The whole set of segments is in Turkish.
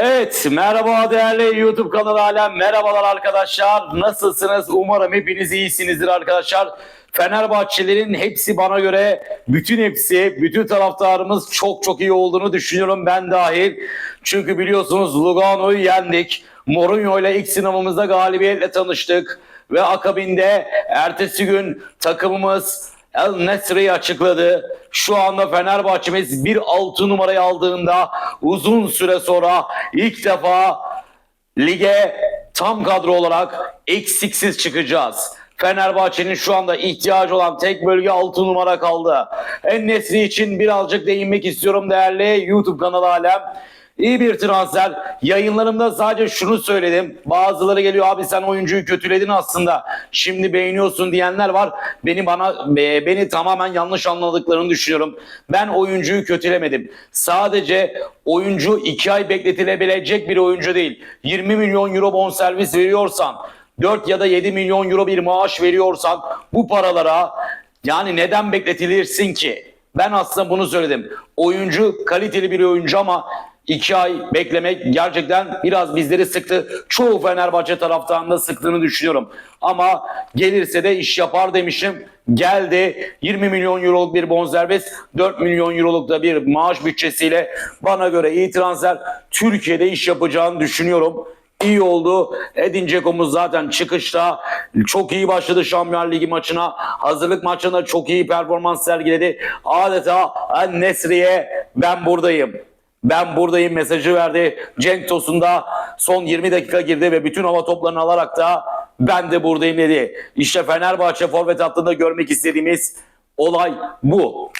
Evet, merhaba değerli YouTube kanalı alem. Merhabalar arkadaşlar. Nasılsınız? Umarım hepiniz iyisinizdir arkadaşlar. Fenerbahçelerin hepsi bana göre, bütün hepsi, bütün taraftarımız çok çok iyi olduğunu düşünüyorum ben dahil. Çünkü biliyorsunuz Lugano'yu yendik. Mourinho ile ilk sınavımızda galibiyetle tanıştık. Ve akabinde ertesi gün takımımız El Nesri'yi açıkladı. Şu anda Fenerbahçe'miz bir altı numarayı aldığında uzun süre sonra ilk defa lige tam kadro olarak eksiksiz çıkacağız. Fenerbahçe'nin şu anda ihtiyacı olan tek bölge 6 numara kaldı. En Nesri için birazcık değinmek istiyorum değerli YouTube kanalı alem. İyi bir transfer. Yayınlarımda sadece şunu söyledim. Bazıları geliyor abi sen oyuncuyu kötüledin aslında. Şimdi beğeniyorsun diyenler var. Beni bana be- beni tamamen yanlış anladıklarını düşünüyorum. Ben oyuncuyu kötülemedim. Sadece oyuncu 2 ay bekletilebilecek bir oyuncu değil. 20 milyon euro bonservis veriyorsan 4 ya da 7 milyon euro bir maaş veriyorsan bu paralara yani neden bekletilirsin ki? Ben aslında bunu söyledim. Oyuncu kaliteli bir oyuncu ama iki ay beklemek gerçekten biraz bizleri sıktı. Çoğu Fenerbahçe taraftarında sıktığını düşünüyorum. Ama gelirse de iş yapar demişim. Geldi 20 milyon euroluk bir bonservis, 4 milyon euroluk da bir maaş bütçesiyle bana göre iyi transfer Türkiye'de iş yapacağını düşünüyorum. İyi oldu. Edin Dzeko'muz zaten çıkışta çok iyi başladı Şampiyonlar Ligi maçına. Hazırlık maçında çok iyi performans sergiledi. Adeta "En Nesri'ye ben buradayım. Ben buradayım mesajı verdi. Cenk Tosun da son 20 dakika girdi ve bütün hava toplarını alarak da ben de buradayım dedi. İşte Fenerbahçe forvet hattında görmek istediğimiz olay bu.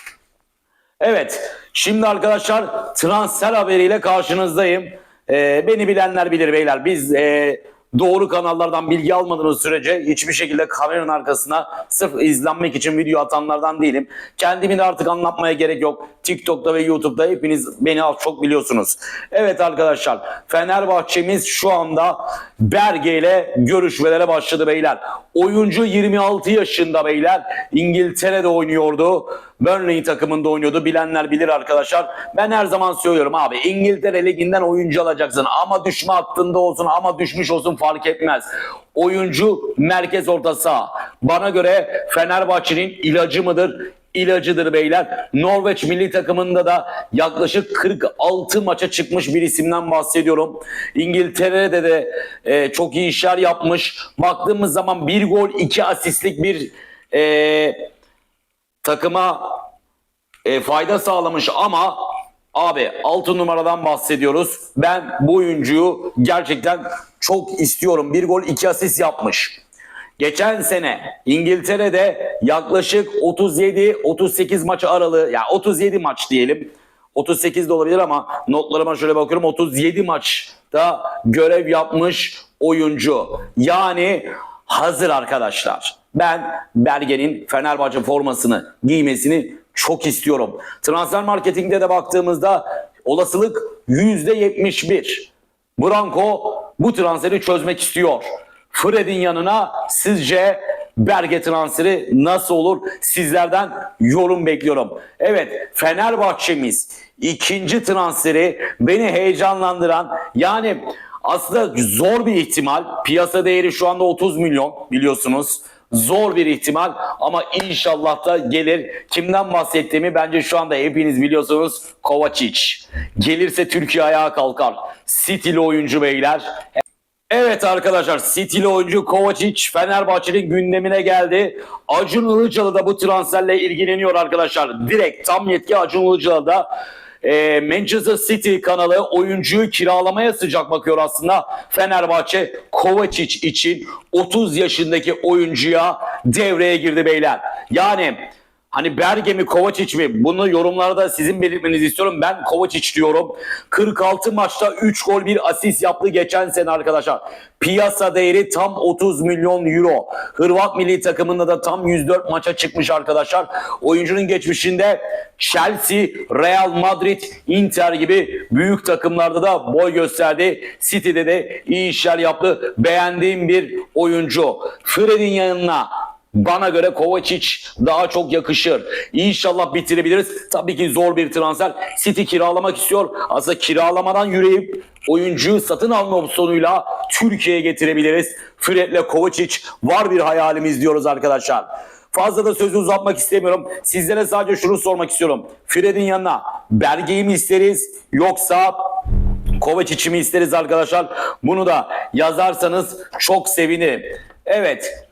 Evet, şimdi arkadaşlar transfer haberiyle karşınızdayım. Ee, beni bilenler bilir beyler. Biz e, doğru kanallardan bilgi almadığınız sürece hiçbir şekilde kameranın arkasına sırf izlenmek için video atanlardan değilim. Kendimi de artık anlatmaya gerek yok. TikTok'ta ve YouTube'da hepiniz beni az çok biliyorsunuz. Evet arkadaşlar, Fenerbahçe'miz şu anda Berge ile görüşmelere başladı beyler. Oyuncu 26 yaşında beyler. İngiltere'de oynuyordu. Burnley takımında oynuyordu. Bilenler bilir arkadaşlar. Ben her zaman söylüyorum abi İngiltere liginden oyuncu alacaksın. Ama düşme hattında olsun ama düşmüş olsun fark etmez. Oyuncu merkez orta saha. Bana göre Fenerbahçe'nin ilacı mıdır? İlacıdır beyler. Norveç milli takımında da yaklaşık 46 maça çıkmış bir isimden bahsediyorum. İngiltere'de de e, çok iyi işler yapmış. Baktığımız zaman bir gol iki asistlik bir e, takıma e, fayda sağlamış ama abi 6 numaradan bahsediyoruz. Ben bu oyuncuyu gerçekten çok istiyorum. Bir gol iki asist yapmış. Geçen sene İngiltere'de yaklaşık 37-38 maç aralığı ya yani 37 maç diyelim. 38 de olabilir ama notlarıma şöyle bakıyorum 37 maçta görev yapmış oyuncu. Yani hazır arkadaşlar. Ben Bergen'in Fenerbahçe formasını giymesini çok istiyorum. Transfer marketingde de baktığımızda olasılık %71. Branko bu transferi çözmek istiyor. Fred'in yanına sizce Berge transferi nasıl olur? Sizlerden yorum bekliyorum. Evet Fenerbahçe'miz ikinci transferi beni heyecanlandıran yani aslında zor bir ihtimal. Piyasa değeri şu anda 30 milyon biliyorsunuz. Zor bir ihtimal ama inşallah da gelir. Kimden bahsettiğimi bence şu anda hepiniz biliyorsunuz. Kovacic. Gelirse Türkiye ayağa kalkar. City'li oyuncu beyler. Evet arkadaşlar City'li oyuncu Kovacic Fenerbahçe'nin gündemine geldi. Acun Ilıcalı da bu transferle ilgileniyor arkadaşlar. Direkt tam yetki Acun Ilıcalı da e, Manchester City kanalı oyuncuyu kiralamaya sıcak bakıyor aslında. Fenerbahçe Kovacic için 30 yaşındaki oyuncuya devreye girdi beyler. Yani Hani Berge mi Kovacic mi? Bunu yorumlarda sizin belirtmenizi istiyorum. Ben Kovacic diyorum. 46 maçta 3 gol 1 asist yaptı geçen sene arkadaşlar. Piyasa değeri tam 30 milyon euro. Hırvat milli takımında da tam 104 maça çıkmış arkadaşlar. Oyuncunun geçmişinde Chelsea, Real Madrid, Inter gibi büyük takımlarda da boy gösterdi. City'de de iyi işler yaptı. Beğendiğim bir oyuncu. Fred'in yanına Bana göre Kovacic daha çok yakışır. İnşallah bitirebiliriz. Tabii ki zor bir transfer. City kiralamak istiyor. Aslında kiralamadan yürüyüp oyuncuyu satın alma opsiyonuyla Türkiye'ye getirebiliriz. Fred'le Kovacic var bir hayalimiz diyoruz arkadaşlar. Fazla da sözü uzatmak istemiyorum. Sizlere sadece şunu sormak istiyorum. Fred'in yanına Berge'yi mi isteriz yoksa Kovacic'i mi isteriz arkadaşlar? Bunu da yazarsanız çok sevinirim. Evet.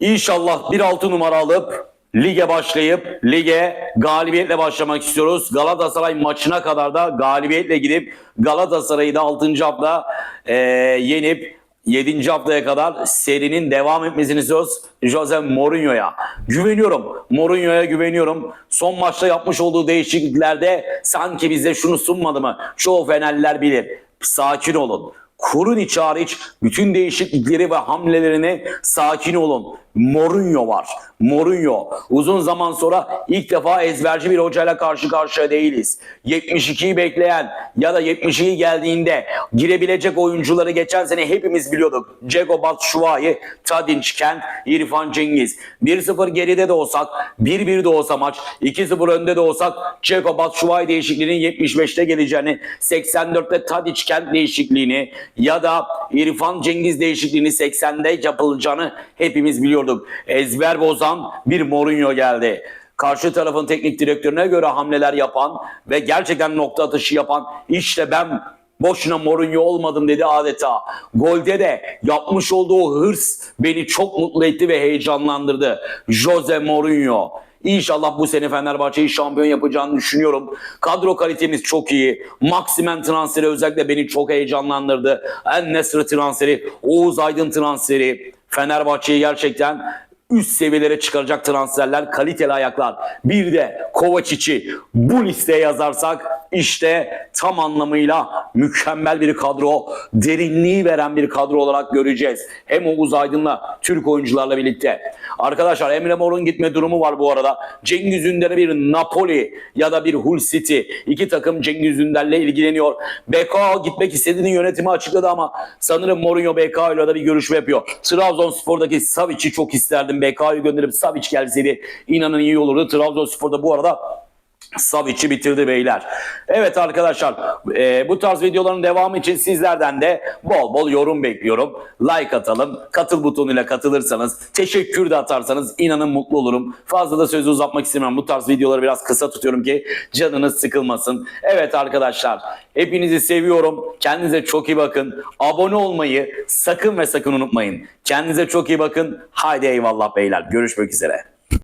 İnşallah bir altı numara alıp lige başlayıp lige galibiyetle başlamak istiyoruz. Galatasaray maçına kadar da galibiyetle gidip Galatasaray'ı da 6. hafta eee, yenip 7. haftaya kadar serinin devam etmesini istiyoruz. Jose Mourinho'ya güveniyorum. Mourinho'ya güveniyorum. Son maçta yapmış olduğu değişikliklerde sanki bize şunu sunmadı mı? Çoğu Fenerliler bilir. Sakin olun. Kurunic hariç bütün değişiklikleri ve hamlelerini sakin olun. Mourinho var. Mourinho. Uzun zaman sonra ilk defa ezberci bir hocayla karşı karşıya değiliz. 72'yi bekleyen ya da 72 geldiğinde girebilecek oyuncuları geçen sene hepimiz biliyorduk. Ceko Batshuayi, Tadic, Kent, İrfan Cengiz. 1-0 geride de olsak, 1-1 de olsa maç, 2-0 önde de olsak Ceko Batshuayi değişikliğinin 75'te geleceğini, 84'te Tadic, Kent değişikliğini ya da İrfan Cengiz değişikliğini 80'de yapılacağını hepimiz biliyorduk. Ezber bozan bir Mourinho geldi. Karşı tarafın teknik direktörüne göre hamleler yapan ve gerçekten nokta atışı yapan işte ben boşuna Mourinho olmadım dedi adeta. Golde de yapmış olduğu hırs beni çok mutlu etti ve heyecanlandırdı. Jose Mourinho. İnşallah bu sene Fenerbahçe'yi şampiyon yapacağını düşünüyorum. Kadro kalitemiz çok iyi. Maximen transferi özellikle beni çok heyecanlandırdı. En Nesri transferi, Oğuz Aydın transferi. Fenerbahçe'yi gerçekten üst seviyelere çıkaracak transferler, kaliteli ayaklar. Bir de Kovacic'i bu listeye yazarsak işte tam anlamıyla mükemmel bir kadro, derinliği veren bir kadro olarak göreceğiz. Hem Oğuz Aydın'la, Türk oyuncularla birlikte. Arkadaşlar Emre Mor'un gitme durumu var bu arada. Cengiz Ünder'e bir Napoli ya da bir Hull City. iki takım Cengiz Ünder'le ilgileniyor. BK gitmek istediğini yönetimi açıkladı ama sanırım Mourinho BK ile de bir görüşme yapıyor. Trabzonspor'daki Savic'i çok isterdim. BK'yı gönderip Savic gelseydi inanın iyi olurdu. Trabzonspor'da bu arada Savic'i bitirdi beyler. Evet arkadaşlar e, bu tarz videoların devamı için sizlerden de bol bol yorum bekliyorum. Like atalım. Katıl butonuyla katılırsanız, teşekkür de atarsanız inanın mutlu olurum. Fazla da sözü uzatmak istemiyorum. Bu tarz videoları biraz kısa tutuyorum ki canınız sıkılmasın. Evet arkadaşlar hepinizi seviyorum. Kendinize çok iyi bakın. Abone olmayı sakın ve sakın unutmayın. Kendinize çok iyi bakın. Haydi eyvallah beyler. Görüşmek üzere.